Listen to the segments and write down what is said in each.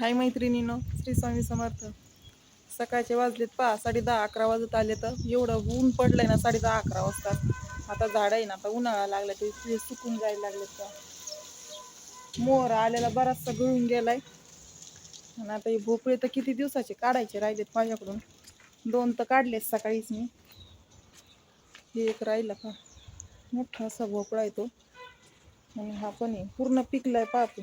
हाय मैत्रिणीनो श्री स्वामी समर्थ. सकाळचे वाजलेत पहा साडे दहा अकरा वाजत आले तर एवढं ऊन पडलंय ना साडे दहा अकरा वाजता. आता झाड आहे ना आता उन्हाळा लागला ते सुकून जायला लागलेत का मोर आलेला बराचसा गळून गेलाय. आणि आता हे भोपळे तर किती दिवसाचे काढायचे राहिलेत माझ्याकडून. दोन तर काढलेत सकाळीच मी. हे एक राहिला का मोठा असा भोपळा आहे तो. आणि हा पण आहे. पूर्ण पिकलाय पाहतो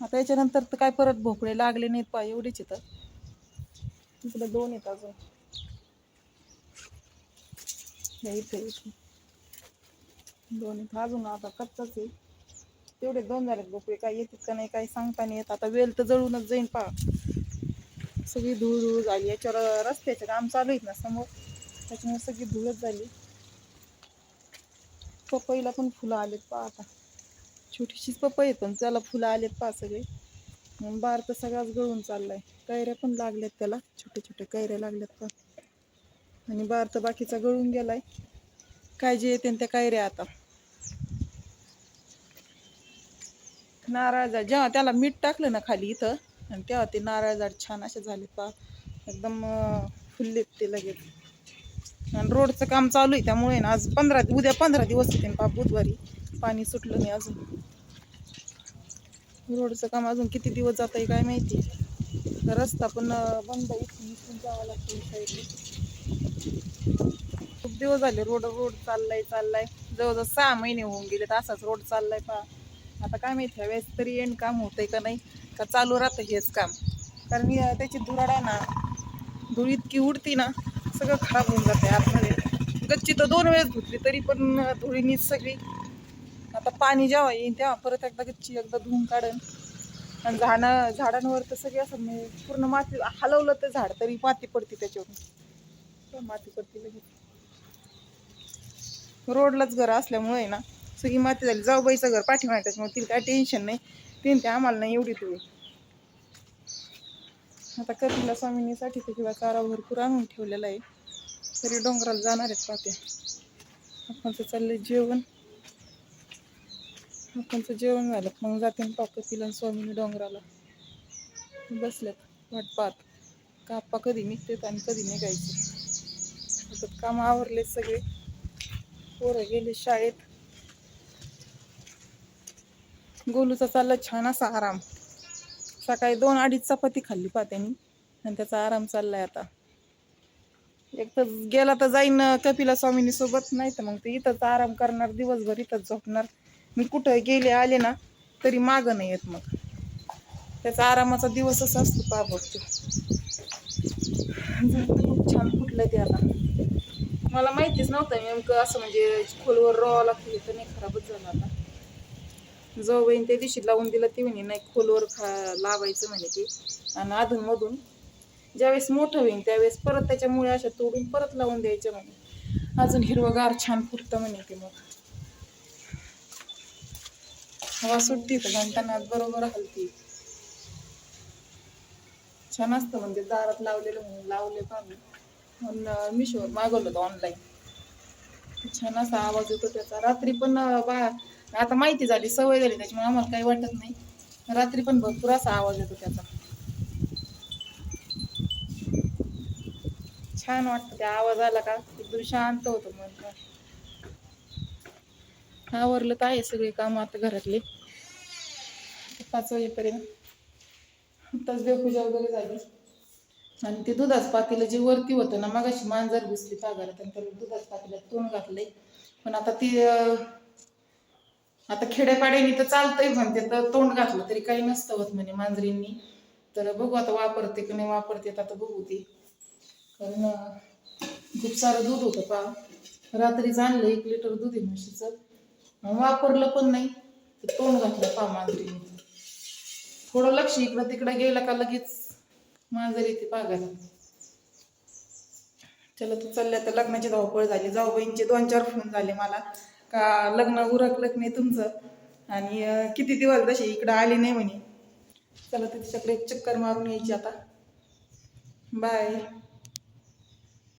आता याच्यानंतर तर काय परत भोपळे लागले नाहीत पाय एवढेच येतात इकडे दोन येत अजून. इथे इथे दोन आहेत. अजून आता कच्चाच आहे. तेवढे दोन झालेत भोपळे. काय येतात का नाही काही सांगता नाही येत. आता वेल तर जळूनच जाईन पा सगळी धूळ धूळ झाली. याच्यावर रस्त्याचे काम चालू आहेत ना समोर. त्याच्यामुळे सगळी धुळच झाली. पपईला पण फुलं आलेत पा आता. छोटीशीच पपई पण त्याला फुलं आलेत पा सगळे. मग बार तर सगळाच गळून चाललाय. कैऱ्या पण लागल्यात त्याला छोटे छोटे कैऱ्या लागल्यात पण. आणि बार तर बाकीचा गळून गेलाय. काय जे येते त्या कैऱ्या आता. नारळ झाड जेव्हा त्याला मीठ टाकलं ना खाली इथं आणि तेव्हा ते नारळ झाड छान असे झाले पा एकदम फुललेत ते लगेच. आणि रोडचं काम चालू आहे त्यामुळे ना आज पंधरा उद्या पंधरा दिवस येते पा बुधवारी. पाणी सुटलं नाही अजून. रोडचं काम अजून किती दिवस जात आहे काय माहिती. रस्ता पण बंद आहे. इथून इथून जावं लागतं साईडला खूप दिवस झाले रोड रोड चाललाय चाललाय. जवळजवळ सहा महिने होऊन गेले तर असाच रोड चाललाय पा आता काय माहिती ह्या वेळेस तरी एंड काम होतंय का नाही का चालू राहतं हेच काम. कारण मी, त्याची धुराड आहे ना धूळ इतकी उडती ना सगळं खराब होऊन जाते आतमध्ये. गच्ची तर दोन वेळेस धुतली तरी पण धुळीनी धुळीनीच सगळी आता पाणी जेव्हा येईन तेव्हा परत एकदा गच्ची एकदा धुवून काढन. आणि झाडं झाडांवर तर सगळी असं म्हणजे पूर्ण माती हलवलं तर झाड तरी माती पडते त्याच्यावरून. माती पडते लगेच. रोडलाच घर असल्यामुळे ना सगळी माती झाली. जाऊ बाईचं घर पाठीमागे त्याच्यामुळे तिला काय टेन्शन नाही. तीन ते आम्हाला नाही एवढी तुम्ही आता कपिला स्वामिनीसाठी तर किंवा चारा भरपूर आणून ठेवलेला आहे. तरी डोंगराला जाणार आहेत पाते आपण तर चाललंय जेवण. त्यांचं जेवण झालं मग जाते पाक तिला आणि स्वामिनी डोंगराला. बसल्यात वाट पाहत काप्पा कधी निघतात आणि कधी निघायचे? आता काम आवरले सगळे. पोरं गेले शाळेत. गोलूचा चालला छान असा आराम. सकाळी दोन अडीच चपाती खाल्ली पात्यानी आणि त्याचा आराम चाललाय आता. एक तर गेला तर जाईन कपिला स्वामिनी सोबत नाही तर मग ते इथंच आराम करणार दिवसभर इथंच झोपणार. मी कुठं गेले आले ना तरी मागं नाही येत मग. त्याचा आरामाचा दिवसच असतो पा बघतो खूप छान फुटलं ते आता. मला माहितीच नव्हतं नेमकं असं म्हणजे खोलवर रॉ लागतं तर नाही खराबच झालं आता. जाऊबाईन त्या दिवशी लावून दिलं ते म्हणे नाही खोलवर खा लावायचं म्हणे ते. आणि अधूनमधून ज्यावेळेस मोठं होईल त्यावेळेस परत त्याच्यामुळे अशा तोडून परत लावून द्यायचं म्हणे. अजून हिरवगार छान फुटतं म्हणे ते मग. हवा सुटती तर घंटानाथ बरोबर हलती. छान असतं म्हणजे दारात लावलेलं म्हणून लावले पाहून म्हणून मिशोवर मागवलं होतं ऑनलाईन छान असा आवाज येतो त्याचा. रात्री पण बा आता माहिती झाली सवय झाली त्याच्यामुळे आम्हाला काही वाटत नाही. रात्री पण भरपूर असा आवाज येतो त्याचा. छान वाटतं त्या आवाज आला का एकदम शांत होतं मन आवरलं तर आहे सगळे काम आता घरातले. पाच वाजेपर्यंत. आताच देवपूजा वगैरे झाली आणि ते दुधाच पातेलं जे वरती होतं ना मगाशी मांजर घुसली पागारात आणि त्याला दुधाच पातेल्यात तोंड घातलंय. पण आता ती आता खेड्यापाड्यानी तर चालतंय म्हणते तर तोंड घातलं तरी काही नसतं होत म्हणे मांजरींनी. तर बघू आता वापरते की नाही वापरते आता बघू ते. कारण खूप सारं दूध होतं पा रात्रीच आणलं एक लिटर दूध आहे म्हशीचं. वापरलं पण नाही. तोंड घातलं पामांजरी थोडं लक्ष इकडं तिकडं गेलं का लगेच मांजरी येते पागायला चला तू चालल्या तर लग्नाची धावपळ झाली. जाऊ बहिणीचे दोन चार फोन झाले मला. का लग्न उरकलंच नाही तुमचं? आणि किती दिवस तसे इकडं आले नाही म्हणे. चला तर तिच्याकडे एक चक्कर मारून यायची आता. बाय